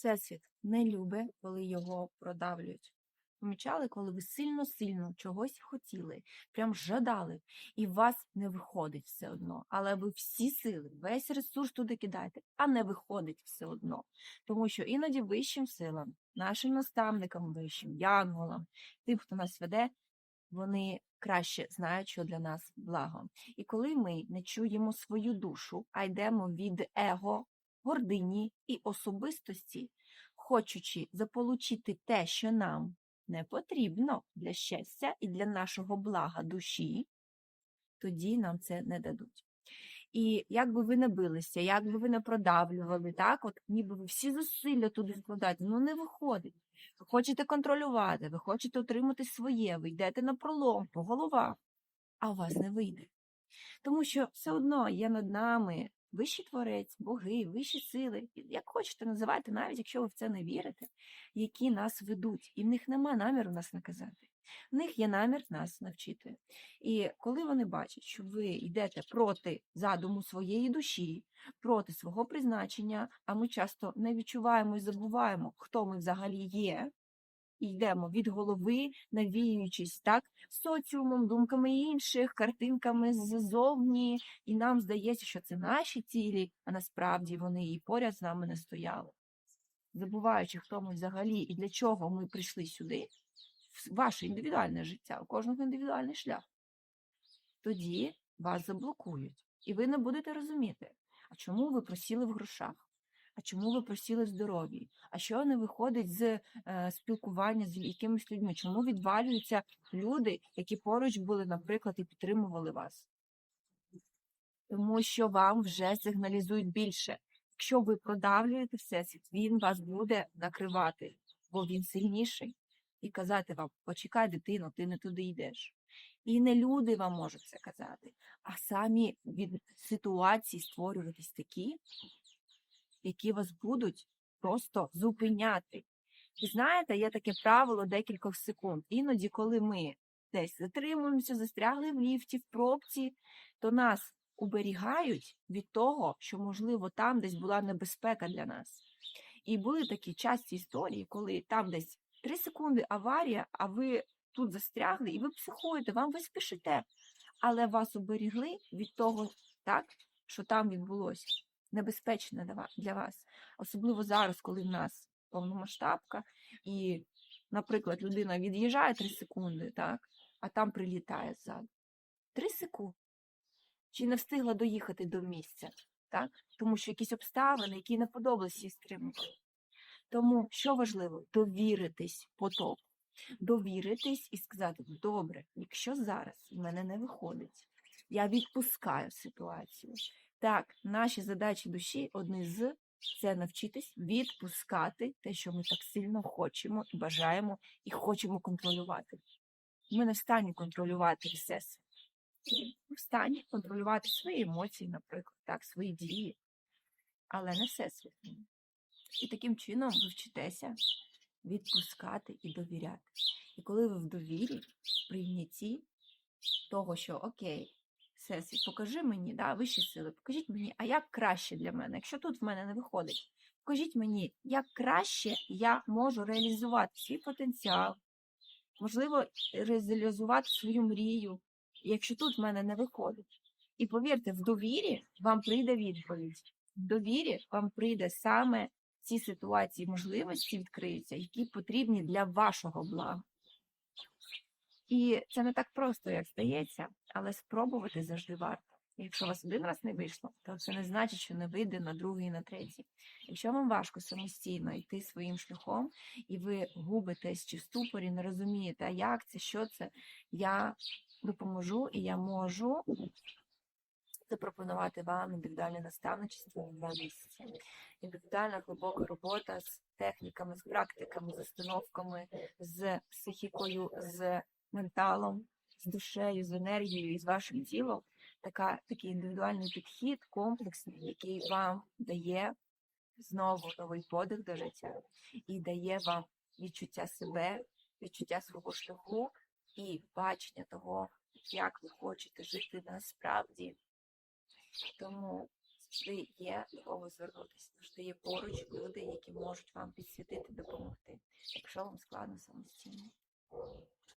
Всесвіт не любить, коли його продавлюють. Помічали, коли ви сильно-сильно чогось хотіли, прям жадали, і вас не виходить все одно. Але ви всі сили, весь ресурс туди кидаєте, а не виходить все одно. Тому що іноді вищим силам, нашим наставникам вищим, янголам, тим, хто нас веде, вони краще знають, що для нас благо. І коли ми не чуємо свою душу, а йдемо від его, гордині і особистості, хочучи заполучити те, що нам не потрібно для щастя і для нашого блага душі, тоді нам це не дадуть. І як би ви не билися, як би ви не продавлювали, так, от ніби ви всі зусилля туди вкладаєте, ну не виходить. Ви хочете контролювати, ви хочете отримати своє, ви йдете на пролом по головах, а у вас не вийде. Тому що все одно є над нами вищий творець, боги, вищі сили, як хочете називайте, навіть якщо ви в це не вірите, які нас ведуть, і в них нема наміру нас наказати. В них є намір нас навчити. І коли вони бачать, що ви йдете проти задуму своєї душі, проти свого призначення, а ми часто не відчуваємо і забуваємо, хто ми взагалі є, йдемо від голови, навіюючись так соціумом, думками інших, картинками ззовні, і нам здається, що це наші цілі, а насправді вони і поряд з нами не стояли. Забуваючи, хто ми взагалі і для чого ми прийшли сюди, в ваше індивідуальне життя, у кожного індивідуальний шлях, тоді вас заблокують, і ви не будете розуміти, а чому ви просіли в грошах. А чому ви просіли в здоров'ї? А що не виходить з е, спілкування з якимись людьми? Чому відвалюються люди, які поруч були, наприклад, і підтримували вас? Тому що вам вже сигналізують більше. Якщо ви продавлюєте всесвіт, він вас буде накривати, бо він сильніший, і казати вам: почекай, дитино, ти не туди йдеш. І не люди вам можуть це казати, а самі від ситуації створюватись такі, які вас будуть просто зупиняти. І знаєте, є таке правило декількох секунд. Іноді, коли ми десь затримуємося, застрягли в ліфті, в пробці, то нас уберігають від того, що, можливо, там десь була небезпека для нас. І були такі часті історії, коли там десь три секунди аварія, а ви тут застрягли, і ви психуєте, вам ви спішите, але вас уберігли від того, так, що там відбулося небезпечне для вас. Особливо зараз, коли в нас повномасштабка, і, наприклад, людина від'їжджає 3 секунди, так, а там прилітає ззаду. 3 секунди. Чи не встигла доїхати до місця, так? тому що якісь обставини, які не подобалися їй стримувати. Тому що важливо довіритись потоку, довіритись і сказати: добре, якщо зараз в мене не виходить, я відпускаю ситуацію. Так, наші задачі душі одні з це навчитись відпускати те, що ми так сильно хочемо і бажаємо, і хочемо контролювати. Ми не в стані контролювати все. Ми в стані контролювати свої емоції, наприклад, так, свої дії, але не все світ. І таким чином ви вчитеся відпускати і довіряти. І коли ви в довірі, в прийнятті того, що окей, Всесвіт, покажи мені, да, вищі сили, покажіть мені, а як краще для мене, якщо тут в мене не виходить, покажіть мені, як краще я можу реалізувати свій потенціал, можливо, реалізувати свою мрію, якщо тут в мене не виходить. І повірте, в довірі вам прийде відповідь. В довірі вам прийде саме ці ситуації, можливості відкриються, які потрібні для вашого блага. І це не так просто, як здається, але спробувати завжди варто. Якщо у вас один раз не вийшло, то це не значить, що не вийде на другий на третій. Якщо вам важко самостійно йти своїм шляхом, і ви губитесь чи в ступорі, не розумієте, а як це, що це, я допоможу і я можу запропонувати вам індивідуальне наставничество на два місяці. Індивідуальна глибока робота з техніками, з практиками, з установками, з психікою, з менталом, з душею, з енергією і з вашим тілом, така, такий індивідуальний підхід, комплексний, який вам дає знову новий подих до життя і дає вам відчуття себе, відчуття свого шляху і бачення того, як ви хочете жити насправді. Тому Завжди є до кого звернутися, завжди є поруч люди, які можуть вам підсвітити, допомогти, якщо вам складно самостійно.